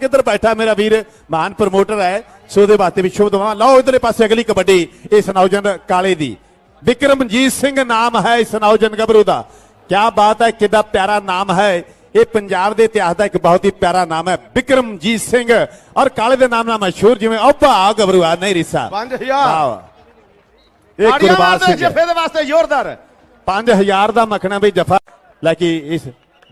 ਕਿੱਧਰ ਬੈਠਾ ਮੇਰਾ ਵੀਰ? ਮਹਾਨ ਪ੍ਰਮੋਟਰ ਹੈ। ਸੋ ਉਹਦੇ ਵਾਸਤੇ ਵੀ ਸ਼ੁਭ ਦਵਾ ਲਓ ਇਧਰਲੇ ਪਾਸੇ ਅਗਲੀ ਕਬੱਡੀ ਇਸ ਨੌਜਵਾਨ ਕਾਲੇ ਦੀ। ਵਿਕਰਮਜੀਤ ਸਿੰਘ ਨਾਮ ਹੈ ਇਸ ਨੌਜਵਾਨ ਗੱਭਰੂ ਦਾ। ਕੀ ਬਾਤ ਹੈ ਕਿੱਡਾ ਪਿਆਰਾ ਨਾਮ ਹੈ। ਇਹ ਪੰਜਾਬ ਦੇ ਇਤਿਹਾਸ ਦਾ ਇੱਕ ਬਹੁਤ ਹੀ ਪਿਆਰਾ ਨਾਮ ਹੈ। ਵਿਕਰਮਜੀਤ ਸਿੰਘ। ਔਰ ਕਾਲੇ ਦੇ ਨਾਮ ਨਾਲ ਮਸ਼ਹੂਰ ਜਿਵੇਂ ਓਪਾ ਗੱਭਰੂ ਆ ਨਹੀਂ ਰਿਸਾ। 5000 ਵਾਹ ਇਹ ਸਿੰਘ ਜਫੇ ਦੇ ਵਾਸਤੇ ਜ਼ੋਰਦਾਰ। 5000 ਦਾ ਮੱਖਣਾ ਬਈ ਜਫਾ। ਲੈ ਕੇ ਇਸ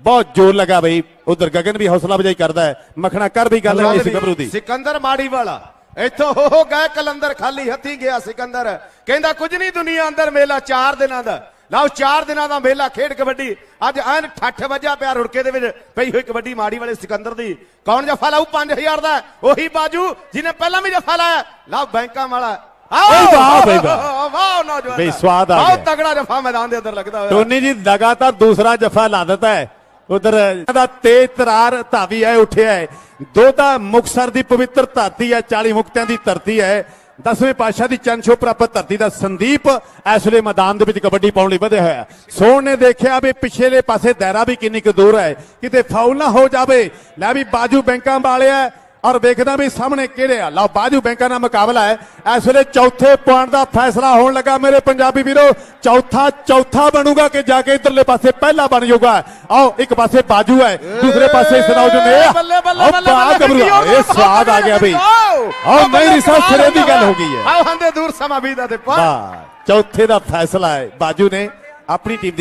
ਬਹੁਤ ਜ਼ੋਰ ਲਗਾ ਬਈ। ਉਧਰ ਗਗਨ ਵੀ ਹੌਸਲਾ ਵਜਾਈ ਕਰਦਾ ਹੈ। ਮੱਖਣਾ ਕਰ ਵੀ ਗੱਲ ਹੈ ਇਸ ਗੱਭਰੂ ਦੀ। ਸਿਕੰਦਰ ਮਾੜੀ ਵਾਲਾ। ਇੱਥੋਂ ਹੋ ਹੋ ਗਏ ਕਲੰਦਰ ਖਾਲੀ ਹੱਥੀ ਗਿਆ ਸਿਕੰਦਰ। ਕਹਿੰਦਾ ਕੁਝ ਨਹੀਂ ਦੁਨੀਆ ਅੰਦਰ ਮੇਲਾ 4 ਦਿਨਾਂ ਦਾ। ਲਓ 4 ਦਿਨਾਂ ਦਾ ਮੇਲਾ ਖੇਡ ਕਬੱਡੀ। ਅੱਜ ਐਨ ਠੱਠ ਵਜਾ ਪਿਆ ਰੁੜਕੇ ਦੇ ਵਿੱਚ। ਪਈ ਹੋਈ ਕਬੱਡੀ ਮਾੜੀ ਵਾਲੇ ਸਿਕੰਦਰ ਦੀ। ਕੌਣ ਜਫਾ ਲਾਊ? 5000 ਦਾ। ਉਹੀ ਬਾਜੂ ਜਿਹਨੇ ਪਹਿਲਾਂ ਵੀ ਜਫਾ ਲਾਇਆ। ਲਓ ਬੈਂਕਾਂ ਵਾਲਾ। ਵਾਹ ਬਈ ਵਾਹ। ਨੌਜਵਾਨ। ਬਈ ਸਵਾਦ ਆ ਬਹੁਤ। ਤਗੜਾ ਜਫਾ ਮੈਦਾਨ ਦੇ ਅੰਦਰ ਲੱਗਦਾ ਹੋਇਆ। ਟੋਨੀ ਜੀ ਲਗਾਤਾਰ ਦੂਸਰਾ ਜਫਾ ਲਾ ਦਿੱਤਾ ਹੈ। ਉਧਰ ਦਾ ਤੇਜ ਤਰਾਰ ਧਾਵੀ ਹੈ, ਉੱਠਿਆ ਹੈ। ਦੋ ਮੁਕਸਰ ਦੀ ਪਵਿੱਤਰ ਧਰਤੀ ਹੈ 40 ਮੁਕਤਿਆਂ ਦੀ ਧਰਤੀ ਹੈ। ਦਸਵੇਂ ਪਾਤਸ਼ਾਹ ਦੀ ਚੰਨ ਛੋਹ ਪ੍ਰਾਪਤ ਧਰਤੀ ਦਾ ਸੰਦੀਪ ਇਸ ਵੇਲੇ ਮੈਦਾਨ ਦੇ ਵਿੱਚ ਕਬੱਡੀ ਪਾਉਣ ਲਈ ਵਧਿਆ ਹੋਇਆ ਸੋਹਣ ਨੇ ਦੇਖਿਆ ਵੀ ਪਿਛਲੇ ਪਾਸੇ ਦਾਇਰਾ ਵੀ ਕਿੰਨੀ ਕੁ ਦੂਰ ਹੈ। ਕਿਤੇ ਫਾਉਲ ਨਾ ਹੋ ਜਾਵੇ। ਲੈ ਵੀ ਬਾਜੂ ਬੈਂਕਾਂ ਵਾਲਿਆ ਔਰ ਵੇਖਦਾ ਵੀ ਸਾਹਮਣੇ ਕਿਹੜੇ ਆ। ਲਓ ਬਾਜੂ ਬੈਂਕਾਂ ਦਾ ਮੁਕਾਬਲਾ ਹੈ। ਇਸ ਵੇਲੇ ਚੌਥੇ ਪੁਆਇੰਟ ਦਾ ਫੈਸਲਾ ਹੋਣ ਲੱਗਾ ਮੇਰੇ ਪੰਜਾਬੀ ਵੀਰੋ। ਚੌਥਾ ਚੌਥਾ ਬਣੂਗਾ ਕਿ ਜਾ ਕੇ ਇਧਰਲੇ ਪਾਸੇ ਪਹਿਲਾ ਬਣ ਜਾਊਗਾ। ਆਓ ਇੱਕ ਪਾਸੇ ਬਾਜੂ ਹੈ ਦੂਸਰੇ ਪਾਸੇ ਇਸ ਨੌਜਵਾਨ ਨੇ ਬੱਲੇ ਬੱਲੇ ਆਓ ਬੱਲੇ ਬਾਹ ਬੱਲੇ ਗੱਭਰੂ, ਬੱਲੇ ਇਹ ਸਵਾਦ ਆ ਗਿਆ ਬਈ। ਆਓ ਨਹੀਂ ਰਿਸਾ ਸਿਰੇ ਦੀ ਗੱਲ ਹੋ ਗਈ ਹੈ। ਆਓ ਹੰਦੇ ਦੂਰ ਸਮਾਂ ਬੀਦਾ ਤੇ ਪਾ। ਚੌਥੇ ਦਾ ਫੈਸਲਾ ਹੈ। ਬਾਜੂ ਨੇ ਆਪਣੀ ਟੀਮ ਦੀ